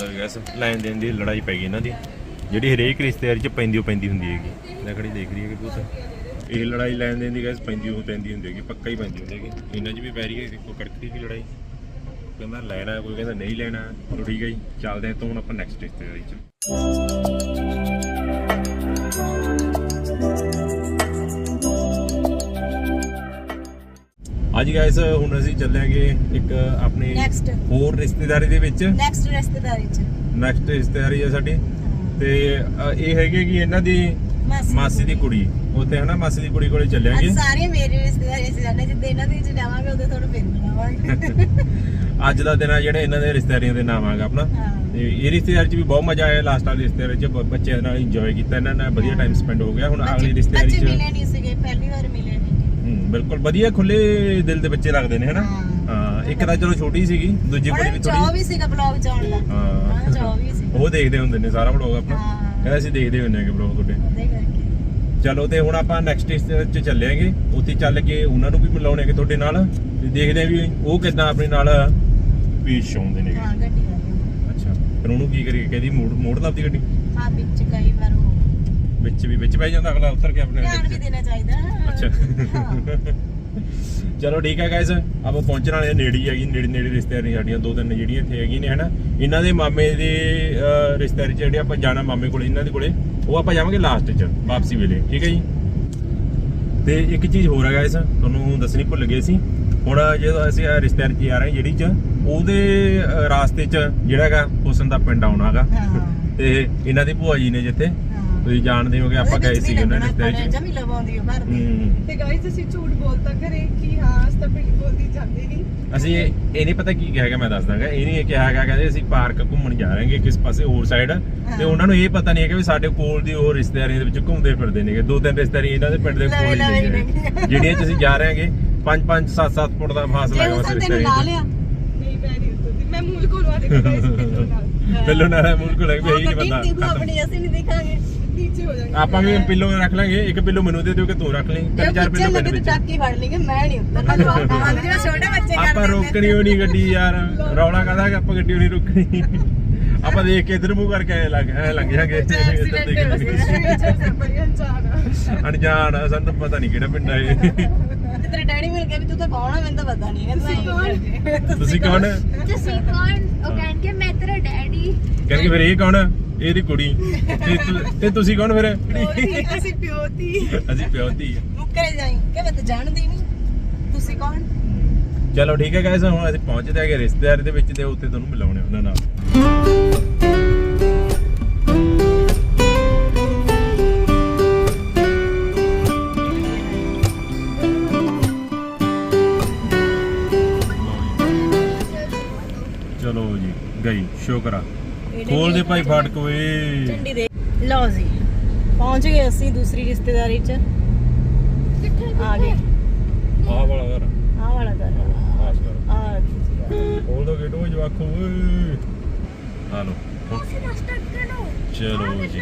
ਲਓ ਗੈਸ ਲੈਣ ਦੇਣ ਦੀ ਲੜਾਈ ਪੈ ਗਈ ਇਹਨਾਂ ਦੀ। ਜਿਹੜੀ ਹਰੇਕ ਰਿਸ਼ਤੇਦਾਰੀ ਚ ਪੈਂਦੀ ਉਹ ਪੈਂਦੀ ਹੁੰਦੀ ਹੈਗੀ। ਮੈਂ ਲਕੜੀ ਦੇਖ ਰਹੀ ਹੈ ਕਿ ਪੁੱਤ ਇਹ ਲੜਾਈ ਲੈਣ ਦੇਣ ਦੀ ਗੈਸ ਪੈਂਦੀ ਉਹ ਪੈਂਦੀ ਹੁੰਦੀ ਹੈਗੀ, ਪੱਕਾ ਹੀ ਪੈਂਦੀ ਹੁੰਦੀ ਹੈਗੀ। ਇਹਨਾਂ 'ਚ ਵੀ ਪੈ ਰਹੀ ਹੈ, ਦੇਖੋ ਕੜਕਦੀ ਦੀ ਲੜਾਈ। ਕਹਿੰਦਾ ਲੈਣਾ, ਕੋਈ ਕਹਿੰਦਾ ਨਹੀਂ ਲੈਣਾ। ਚਲੋ ਠੀਕ ਹੈ ਜੀ, ਚੱਲਦੇ ਹਾਂ, ਤੋਂ ਹੁਣ ਆਪਾਂ ਨੈਕਸਟ ਰਿਸ਼ਤੇਦਾਰੀ ਚ। ਅੱਜ ਗਾਇਸ ਹੁਣ ਅਸੀਂ ਚੱਲਾਂਗੇ ਇੱਕ ਆਪਣੀ Next. ਹੋਰ ਰਿਸ਼ਤੇਦਾਰੀ ਦੇ ਵਿੱਚ। ਨੈਕਸਟ ਰਿਸ਼ਤੇਦਾਰੀ ਚ। ਨੈਕਸਟ ਰਿਸ਼ਤੇਦਾਰੀ ਹੈ ਸਾਡੀ। ਤੇ ਅ, ਇਹ ਹੈਗੀ ਕਿ ਇਹਨਾਂ ਦੀ ਮਾਸੀ ਦੀ ਕੁੜੀ। ਉੱਥੇ ਹਨਾ ਮਾਸੀ ਦੀ ਕੁੜੀ ਕੋਲੇ ਚੱਲਾਂਗੇ। ਅੱਜ ਸਾਰੇ ਮੇਰੇ ਰਿਸ਼ਤੇਦਾਰੀ ਚ ਜਾਣੇ ਜਿੱਦੇ ਇਹਨਾਂ ਦੀ ਚ ਜਾਵਾਂਗੇ ਉਦੋਂ ਤੁਹਾਨੂੰ ਫਿਰ ਮਿਲਾਵਾਂਗੇ ਅੱਜ ਦਾ ਦਿਨ ਆ ਜਿਹੜੇ ਇਹਨਾਂ ਦੇ ਰਿਸ਼ਤੇਦਾਰੀਆਂ ਦੇ ਨਾਮ ਆਗਾ ਆਪਣਾ। ਹਾਂ। ਤੇ ਇਹ ਰਿਸ਼ਤੇਦਾਰੀ ਚ ਵੀ ਬਹੁਤ ਮਜ਼ਾ ਆਇਆ ਲਾਸਟ ਵਾਲੀ ਰਿਸ਼ਤੇਦਾਰੀ ਚ। ਬ- ਬੱਚਿਆਂ ਨਾਲ ਇੰਜੋਏ ਕੀਤਾ ਇਹਨਾਂ ਨਾਲ ਵਧੀਆ ਟਾਈਮ ਸਪੈਂਡ ਹੋ ਗਿਆ। ਹੁਣ ਅਗਲੀ ਬੱਚੇ ਰਿਸ਼ਤੇਦਾਰੀ ਚ ਮਿਲੇ ਨਹੀਂ ਸੀਗੇ। ਪਹਿਲੀ ਵਾਰ ਮਿਲੇ ਬਿਲਕੁਲ ਵਧੀਆ ਖੁੱਲੇ ਦਿਲ ਦੇ ਬੱਚੇ ਲੱਗਦੇ ਨੇ ਹਨਾ? ਹਾਂ। ਇੱਕ ਤਾਂ ਚਲੋ ਛੋਟੀ ਸੀਗੀ ਦੂਜੀ ਕੁੜੀ ਵੀ ਉਹਨਾਂ ਚਾਹ ਥੋੜੀ ਵੀ ਸੀਗਾ ਬਲੌਗ ਆਉਣ ਦਾ। ਹਾਂ। ਚਾਹ ਵੀ ਸੀ ਉਹ ਦੇਖਦੇ ਹੁੰਦੇ ਨੇ ਸਾਰਾ ਵਲੋਗ ਆਪਣਾ। ਕਹਿੰਦਾ ਅਸੀਂ ਦੇਖਦੇ ਹੁੰਦੇ ਆਂਗੇ ਵਲੋਗ ਤੁਹਾਡੇ। ਚਲੋ ਤੇ ਹੁਣ ਆਪਾਂ ਨੈਕਸਟ ਚ ਚੱਲਾਂਗੇ। ਉੱਥੇ ਚੱਲ ਕੇ ਉਹਨਾਂ ਨੂੰ ਵੀ ਮਿਲਾਉਣਗੇ ਤੁਹਾਡੇ ਨਾਲ। ਤੇ ਦੇਖਦੇ ਆ ਵੀ ਉਹ ਕਿੱਦਾਂ ਆਪਣੇ ਨਾਲ ਪੇਸ਼ ਆਉਂਦੇ ਨੇ। ਹਾਂ ਗੱਡੀ ਅੱਛਾ ਫਿਰ ਉਹਨੂੰ ਕੀ ਕਰੀਏ? ਕਹਿੰਦੀ ਮੋੜ ਮੋੜ ਲੱਭਦੀ ਗੱਡੀ? ਹਾਂ ਵਿੱਚ ਕਈ ਵਾਰ ਉਹ ਵਿੱਚ ਵੀ ਵਿੱਚ ਪੈ ਜਾਂਦਾ ਅਗਲਾ ਉੱਤਰ ਕੇ ਆਪਣੇ ਧਿਆਨ ਵੀ ਵਿੱਚ। ਦੇਣਾ ਚਾਹੀਦਾ। ਅੱਛਾ। ਚਲੋ ਠੀਕ ਹੈ ਗਾਇਸ ਆਪਾਂ ਪਹੁੰਚਣ ਵਾਲੇ ਨੇੜੇ ਹੈਗੀ ਨੇੜੇ ਨੇੜੇ ਰਿਸ਼ਤੇਦਾਰੀ ਸਾਡੀਆਂ ਦੋ ਤਿੰਨ ਜਿਹੜੀਆਂ ਇੱਥੇ ਹੈਗੀਆਂ ਨੇ ਹਨਾ? ਇਹਨਾਂ ਦੇ ਮਾਮੇ ਦੇ ਰਿਸ਼ਤੇਦਾਰੀ ਜਿਹੜੇ ਆਪਾਂ ਜਾਣਾ ਮਾਮੇ ਕੋਲੇ ਇਹਨਾਂ ਦੇ ਕੋਲੇ ਉਹ ਆਪਾਂ ਜਾਵਾਂਗੇ ਲਾਸਟ ਚ ਵਾਪਸੀ ਵੇਲੇ ਠੀਕ ਹੈ ਜੀ? ਤੇ ਇੱਕ ਚੀਜ਼ ਹੋਰ ਹੈ ਗਾਇਸ ਤੁਹਾਨੂੰ ਦੱਸਣੀ ਭੁੱਲ ਗਏ ਸੀ। ਹੁਣ ਜਦੋਂ ਅਸੀਂ ਰਿਸ਼ਤੇਦਾਰੀ ਚ ਆ ਰਹੇ ਜਿਹੜੀ ਚ ਉਹਦੇ ਰਾਸਤੇ ਚ ਜਿਹੜਾ ਹੈਗਾ ਹੁਸਨ ਦਾ ਪਿੰਡ ਆਉਣਾਗਾ ਹਾਂ। ਤੇ ਇਹਨਾਂ ਦੀ ਭੂਆ ਜੀ ਨੇ ਜਿੱਥੇ ਤੁਸੀਂ ਜਾਣਦੇ ਹੋਗੇ ਆਪਾਂ ਗਏ ਸੀ ਉਹਨਾਂ ਦੇ ਰਿਸ਼ਤੇਦਾਰੀ ਚ ਜਮੀ ਲਵਾਉਂਦੀ ਉਹ ਘਰ ਦੀ। ਹੂੰ। ਤੇ ਗਾਇਸ ਅਸੀਂ ਝੂਠ ਬੋਲਤਾ ਕਰੇ ਕਿ ਹਾਂ ਅਸ ਤਾਂ ਪਿੰਡ ਬੋਲਦੀ ਜਾਂਦੇ ਨਹੀਂ ਅਸੀਂ ਇਹ ਇਹ ਨਹੀਂ ਪਤਾ ਕੀ ਕਿਹਾ ਹੈਗਾ ਮੈਂ ਦੱਸ ਦਾਂਗਾ ਇਹ ਨਹੀਂ ਕਿਹਾ ਹੈਗਾ ਕਹਿੰਦੇ ਅਸੀਂ ਪਾਰਕ ਘੁੰਮਣ ਜਾ ਰਹੇ ਹਾਂਗੇ ਕਿਸ ਪਾਸੇ ਹੋਰ ਸਾਈਡ ਤੇ ਉਹਨਾਂ ਨੂੰ ਇਹ ਪਤਾ ਨਹੀਂ ਹੈਗਾ ਵੀ ਸਾਡੇ ਕੋਲ ਦੀ ਹੋਰ ਰਿਸ਼ਤੇਦਾਰੀਆਂ ਦੇ ਵਿੱਚ ਘੁੰਮਦੇ ਫਿਰਦੇ ਨੇਗੇ। ਦੋ ਤਿੰਨ ਰਿਸ਼ਤੇਦਾਰੀ ਇਹਨਾਂ ਦੇ ਪਿੰਡ ਦੇ ਕੋਲ ਹੀ ਨੇ ਹੀ ਜਿਹੜੀਆਂ 'ਚ ਅਸੀਂ ਜਾ ਰਹੇ ਹਾਂਗੇ 5 5 7 7 ਫੁੱਟ ਦਾ ਫਾਸਲਾ ਉਹ ਉਸ ਰਿਸ਼ਤੇਦਾਰੀ ਨਹੀਂ ਮੈਂ ਨਹੀਂ ਮੂਲ ਕੋਲ ਵਾਲੇ ਪਿੰਡੋਂ ਨਾਲ। ਪਿੱਲੋ ਨਾਲ ਮੂਲ ਕੋਲ ਹੈ ਵੀ ਇਹੀ ਨਹੀਂ ਤੂੰ ਆਪਣੀ ਅਸੀਂ ਨਹੀਂ ਦੇਖਾਂਗੇ। ਨੀਚੇ ਹੋ ਜਾਣਗੇ। ਆਪਾਂ ਵੀ ਪਿੱਲੋ ਰੱਖ ਲਾਂਗੇ ਇੱਕ ਪਿੱਲੋ ਮੈਨੂੰ ਦੇ ਦਿਓ ਕਿ ਤੂੰ ਰੱਖ ਜੇ ਤਿੰਨ ਚਾਰ ਪਿੱਲੋ ਲੱਗੇ ਤੇ ਵਿੱਚ। ਚੱਕ ਹੀ ਫੜ ਲਈਏ ਮੈਂ ਨਹੀਂ ਉਤਰਨਾ ਹਾਂ ਜਿਹੜਾ ਛੋਟੇ ਬੱਚੇ ਕਰਦੇ ਆਪਾਂ ਰੋਕਣੀ ਹੋਣੀ ਗੱਡੀ ਯਾਰ ਰੌਲਾ ਕਾਹਦਾ ਕਿ ਆਪਾਂ ਗੱਡੀ ਹੋਣੀ ਰੋਕਣੀ। ਆਪਾਂ ਦੇਖ ਕੇ ਇਧਰ ਮੂੰਹ ਕਰਕੇ ਐ ਲੱਗ ਐ ਲੱਗ ਜਾਗੇ। ਹੋ ਕੇ। ਅਣਜਾਣ ਸਾਨੂੰ ਪਤਾ ਨਹੀਂ ਕਿਹੜਾ ਪਿੰਡ ਇਹ। ਤੇ ਤੇਰੇ ਡੈਡੀ ਮਿਲ ਕੇ ਵੀ ਤੂੰ ਤਾਂ ਕੌਣ ਆ? ਮੈਨੂੰ ਤਾਂ ਪਤਾ ਨਹੀਂ ਕਹਿੰਦਾ ਤੁਸੀਂ ਕੌਣ? ਤੁਸੀਂ ਕੌਣ? ਉਹ ਕਹਿਣਗੇ ਮੈਂ ਤੇਰਾ ਡੈਡੀ। ਕਹਿੰਗੇ ਫਿਰ ਇਹ ਕੌਣ ਇਹਦੀ ਕੁੜੀ। ਤੇ ਤੁ- ਤੇ ਤੁਸੀਂ ਕੌਣ ਫਿਰ? ਅਸੀਂ ਪਿਓਤੀ। ਅਸੀਂ ਪਿਓ ਧੀ ਆ। ਮੁੱਕਰੇ ਜਾਈ ਕਿ ਮੈਂ ਤਾਂ ਜਾਣਦੀ ਨਹੀਂ। ਤੁਸੀਂ ਕੌਣ? ਚਲੋ ਠੀਕ ਹੈ ਗਾਇਸ ਹੁਣ ਅਸੀਂ ਪਹੁੰਚਦੇ ਹੈਗੇ ਰਿਸ਼ਤੇਦਾਰ ਦੇ ਵਿੱਚ ਤੇ ਉੱਥੇ ਤੁਹਾਨੂੰ ਮਿਲਾਉਣੇ ਉਹਨਾਂ ਨਾਲ। ਚਲੋ ਜੀ ਗਈ ਸ਼ੁਕਰ ਆ। ਖੋਲ ਦੇ ਭਾਈ ਫਾਟਕ ਝੰਡੀ ਦੇ ਲਓ ਜੀ ਪਹੁੰਚ ਗਏ ਅਸੀਂ ਦੂਸਰੀ ਰਿਸ਼ਤੇਦਾਰੀ ਚ। ਕਿੱਥੇ ਆ ਗਏ। ਆਹ ਵਾਲਾ ਘਰ। ਆਹ ਵਾਲਾ ਘਰ। ਆਸ ਕਰ ਆ ਖੋਲ ਦੋ ਗੇਟ ਓਏ ਜਵਾਖੋ ਓਏ। ਆ ਲੋ ਅਸੀਂ ਰਸਤਾ ਕਰੋ ਚਲੋ ਜੀ।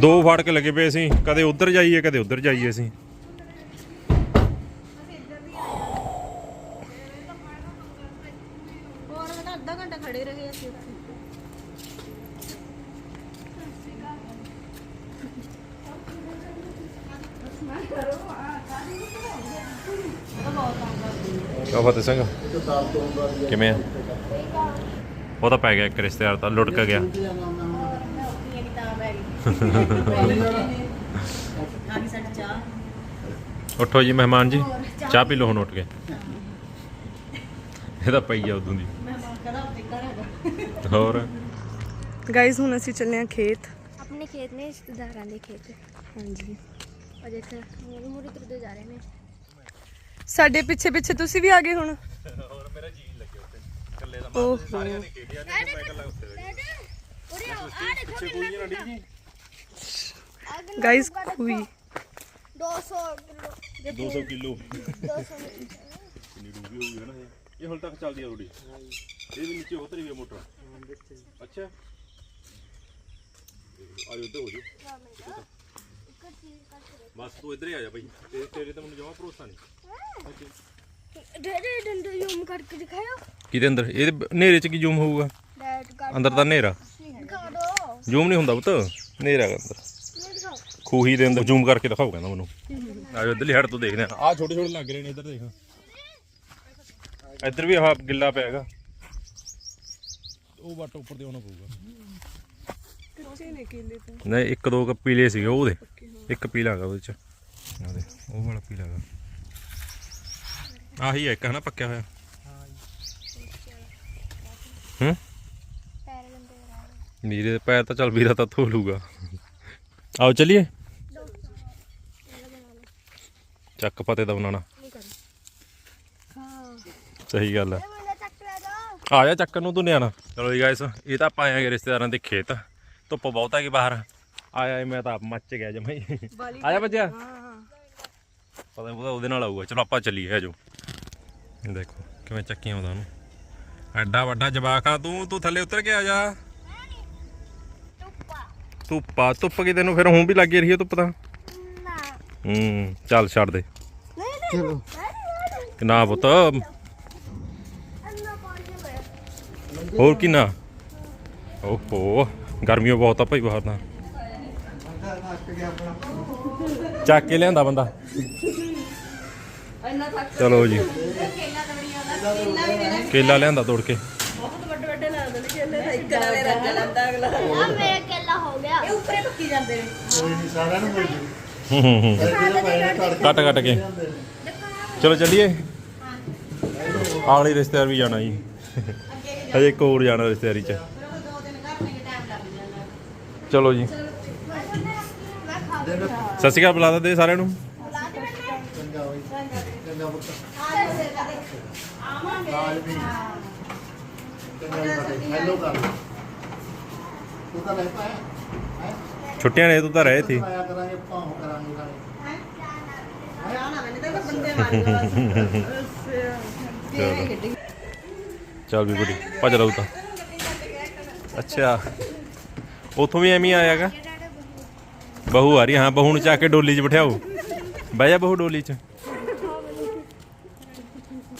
ਦੋ ਫਾਟਕ ਲੱਗੇ ਪਏ ਸੀ ਕਦੇ ਉੱਧਰ ਜਾਈਏ ਕਦੇ ਉੱਧਰ ਜਾਈਏ ਅਸੀਂ ਹੋਰ ਨਾ ਅੱਧਾ ਘੰਟਾ ਖੜੇ ਰਹੇ ਅਸੀਂ ਉੱਥੇ। ਕਾ ਫਤਿਹ ਸਿੰਘ? ਕਿਵੇਂ ਆ? ਉਹ ਤਾਂ ਪੈ ਗਿਆ ਇੱਕ ਰਿਸ਼ਤੇਦਾਰ ਤਾਂ, ਲੁੱਟ ਕੇ ਗਿਆ। ਉੱਠੋ ਜੀ ਮਹਿਮਾਨ ਜੀ, ਚਾਹ ਪੀ ਲਓ ਹੁਣ ਉੱਠ ਕੇ। ਇਹ ਤਾਂ ਪਈ ਆ ਉਦੋਂ ਦੀ ਮਹਿਮਾਨ ਕਦਾ ਦੇਖਣਾ ਹੈਗਾ ਹੋਰ? ਗਾਇਸ ਹੁਣ ਅਸੀਂ ਚੱਲੇ ਹਾਂ ਖੇਤ। ਆਪਣੇ ਖੇਤ ਨੇ ਰਿਸ਼ਤੇਦਾਰਾਂ ਦੇ ਖੇਤ। ਹਾਂਜੀ। ਔਰ ਇੱਥੇ ਮੂਰੇ ਮੂਰੇ ਤੁਰਦੇ ਜਾ ਰਹੇ ਨੇ। ਸਾਡੇ ਪਿੱਛੇ ਪਿੱਛੇ ਤੁਸੀਂ ਵੀ ਆ ਗਏ ਹੁਣ। ਹੋਰ ਮੇਰਾ ਜੀ ਲੱਗੇ ਉੱਤੇ ਇਕੱਲੇ ਦਾ ਓਹੋ। ਸਾਰਿਆਂ ਨੇ ਖੇਡਿਆ ਨਹੀਂ ਮੈਂ ਇਕੱਲਾ ਉੱਤੇ ਉਰੇ ਆ ਦੇਖੋ ਪਿੱਛੇ ਕੋਈ ਨਾ D G guys ਖੂਈ 200 kilo. 200 kilo. 200 ਕਿੰਨੀ ਡੂੰਘੀ ਹੋਊਗੀ ਹੈ ਨਾ ਇਹ। ਹੁਣ ਤੱਕ ਚੱਲਦੀ ਆ ਥੋੜੀ ਇਹ ਵੀ ਨੀਚੇ ਉਤਰੀ ਹੋਈ ਆ ਮੋਟਰ ਅੱਛਾ। ਆ ਜਾ ਉੱਧਰ ਹੋ ਜਾ ਬਸ ਤੂੰ ਇੱਧਰ ਹੀ ਆ ਜਾ ਬਈ। ਤੇ ਤੇਰੇ ਤੇ ਮੈਨੂੰ ਜਮਾ ਭਰੋਸਾ ਨਹੀਂ। ਓਕੇ ਡੇਡੇ ਡੰਡੇ ਜ਼ੂਮ ਕਰਕੇ ਦਿਖਾਓ ਕਿਹਦੇ ਅੰਦਰ? ਇਹਦੇ ਹਨੇਰੇ 'ਚ ਕੀ ਜ਼ੂਮ ਹੋਊਗਾ? ਡੈਡ ਕਰ ਅੰਦਰ ਤਾਂ ਹਨੇਰਾ। ਦਿਖਾ ਦੋ। ਜ਼ੂਮ ਨਹੀਂ ਹੁੰਦਾ ਪੁੱਤ। ਹਨੇਰਾ ਅੰਦਰ। ਇਹ ਖੂਹੀ ਦੇ ਅੰਦਰ ਜ਼ੂਮ ਕਰਕੇ ਦਿਖਾਓ ਕਹਿੰਦਾ ਮੈਨੂੰ। ਇੱਧਰਲੀ ਹੱਟ ਤੋਂ ਦੇਖਦੇ ਆ ਆ ਛੋਟੇ ਛੋਟੇ ਲੱਗ ਰਹੇ ਨੇ ਇੱਧਰ ਦੇਖ। ਇੱਧਰ ਵੀ ਆਹ ਗਿੱਲਾ ਪਿਆ ਹੈਗਾ। ਉਹ ਵੱਟ ਉੱਪਰ ਤੇ ਆਉਣਾ ਪਊਗਾ। ਕੱਚੇ ਨੇ ਕੇਲੇ ਤਾਂ। ਨਹੀਂ ਇੱਕ ਦੋ ਕੁ ਪੀਲੇ ਸੀਗੇ ਉਹਦੇ। ਇੱਕ ਪੀਲਾ ਹੈਗਾ ਉਹਦੇ ਚ। ਆਹ ਦੇ ਉਹ ਵਾਲਾ ਪੀਲਾ ਹੈਗਾ ਆਹੀ ਹੈ ਇੱਕ ਹਨਾ ਪੱਕਿਆ ਹੋਇਆ? ਹੂੰ? ਪੈਰ ਗੰਦੇ ਕਰਾ ਵੀਰੇ ਦੇ ਪੈਰ ਤਾਂ ਚੱਲ ਵੀਰਾ ਤਾਂ ਧੋ ਲੂਗਾ। ਆਓ ਚਲਿਏ। ਚੱਕ ਪਤੇ ਦਾ ਬਣਾਣਾ ਹਾਂ। ਸਹੀ ਗੱਲ ਹੈ ਇਹ ਮੈਨੂੰ ਚੱਕ ਲੈ ਦੋ। ਆ ਜਾ ਚੱਕਰ ਨੂੰ ਤੂੰ ਨਿਆਣਾ। ਚਲੋ ਜੀ ਗਾਇਸ ਇਹ ਤਾਂ ਆਪਾਂ ਆਏ ਰਿਸ਼ਤੇਦਾਰਾਂ ਦੇ ਖੇਤ। ਧੁੱਪ ਬਹੁਤ ਹੈਗੀ ਬਾਹਰ। ਆਇਆ ਮੈਂ ਤਾਂ ਆਪ ਮੱਚ ਗਿਆ ਜਮਾਈ ਬਾਲੀ ਆ ਜਾ ਬੱਜਿਆ ਹਾਂ ਹਾਂ। ਪਤਾ ਨਹੀਂ ਉਹਦੇ ਨਾਲ ਆਊਗਾ। ਚਲੋ ਆਪਾਂ ਚੱਲੀਏ ਆਜੋ ਦੇਖੋ ਕਿਵੇਂ ਚੱਕੀਆਂ ਆਉਂਦਾ ਉਹਨੂੰ। ਐਡਾ ਵੱਡਾ ਜਵਾਕ ਆ ਤੂੰ ਤੂੰ ਥੱਲੇ ਉਤਰ ਕੇ ਆ ਜਾ। ਧੁੱਪਾ। ਧੁੱਪ ਕੀ ਤੈਨੂੰ ਫਿਰ ਹੁਣ ਵੀ ਲੱਗੀ ਰਹੀ ਹੈ ਧੁੱਪ ਤਾਂ? ਹੂੰ ਚੱਲ ਛੱਡ ਦੇ। ਨਾ ਪੁੱਤ। ਹੋਰ ਕੀ ਨਾ? ਓਹੋ ਗਰਮੀਆਂ ਬਹੁਤ ਆ ਭਾਈ ਬਾਹਰ ਤਾਂ। ਚੱਕ ਕੇ ਲਿਆਂਦਾ ਬੰਦਾ। ਚਲੋ ਜੀ। ਕੇਲਾ ਲਿਆਂਦਾ ਤੋੜ ਕੇ। ਬਹੁਤ ਵੱਡੇ ਵੱਡੇ ਲੱਗਦੇ ਨੇ ਕੇਲੇ ਦਾ ਇੱਕ ਵਾਲੇ ਰੰਗ ਲੈਂਦਾ ਅਗਲਾ। ਆ ਮੇਰਾ ਕੇਲਾ ਹੋ ਗਿਆ। ਇਹ ਉੱਪਰੇ ਪੱਕੀ ਜਾਂਦੇ ਨੇ। ਹੂੰ ਹੂੰ ਹੂੰ। ਕੱਟ ਕੱਟ ਕੇ। ਚਲੋ ਚੱਲੀਏ। ਆਗਲੀ ਰਿਸ਼ਤੇਦਾਰ ਵੀ ਜਾਣਾ ਜੀ। ਹਜੇ ਇੱਕ ਹੋਰ ਜਾਣਾ ਰਿਸ਼ਤੇਦਾਰੀ ਚ। ਚਲੋ ਜੀ। ਸਤਿ ਸ਼੍ਰੀ ਅਕਾਲ ਬੁਲਾ ਦੇ ਸਾਰਿਆਂ ਨੂੰ। ਛੁੱਟੀਆਂ ਨੇ ਤੂੰ ਤਾਂ ਰਹੇ ਸੀ ਬੰਦੇ ਮਾਰ ਚਲੋ ਚੱਲ ਵੀ ਗੁੱਡੀ ਭੱਜ ਰਹੂ ਤਾਂ। ਅੱਛਾ। ਉਥੋਂ ਵੀ ਐਵੇਂ ਆਇਆਗਾ ਬਹੂ ਆ ਰਹੀ ਹਾਂ, ਬਹੂ ਨੂੰ ਚੱਕ ਕੇ ਡੋਲੀ 'ਚ ਬਿਠਾਓ। ਬਹਿ ਜਾ ਬਹੂ ਡੋਲੀ 'ਚ।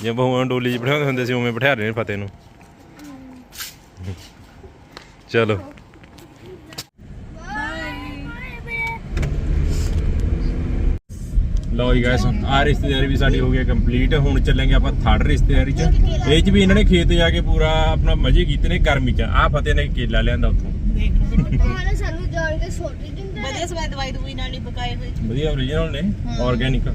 ਜੇ ਬਹੂ ਨੂੰ ਡੋਲੀ 'ਚ ਬਿਠਾਉਂਦੇ ਹੁੰਦੇ ਸੀ, ਉਵੇਂ ਬਿਠਾ ਰਹੇ ਨੇ ਫਤਿਹ ਨੂੰ। ਚਲੋ। ਲਓ ਜੀ ਗਾਇਸ ਆ ਰਿਸ਼ਤੇਦਾਰੀ ਵੀ ਸਾਡੀ ਹੋ ਗਈ ਕੰਪਲੀਟ ਹੁਣ ਚੱਲਾਂਗੇ ਆਪਾਂ ਥਰਡ ਰਿਸ਼ਤੇਦਾਰੀ ਚ। ਇਹ ਚ ਵੀ ਇਹਨਾਂ ਨੇ ਖੇਤ ਜਾ ਕੇ ਪੂਰਾ ਆਪਣਾ ਮਜ਼ੇ ਕੀਤੇ ਨੇ ਗਰਮੀ ਚ। ਆ ਫਤਿਹ ਨੇ ਕੇਲਾ ਲਿਆਂਦਾ ਉੱਥੋਂ। ਉਹਨਾਂ ਸਾਨੂੰ ਜਾਣ ਕੇ ਛੋਟੀ ਦਿੰਦੇ ਵਧੀਆ ਸਵਾਦ ਦਵਾਈ ਦਵਾਈ ਨਾਲ ਨਹੀਂ ਪਕਾਏ ਹੋਏ। ਵਧੀਆ ਓਰੀਜਨਲ ਨੇ ਆਰਗੈਨਿਕ ਹਾਂ।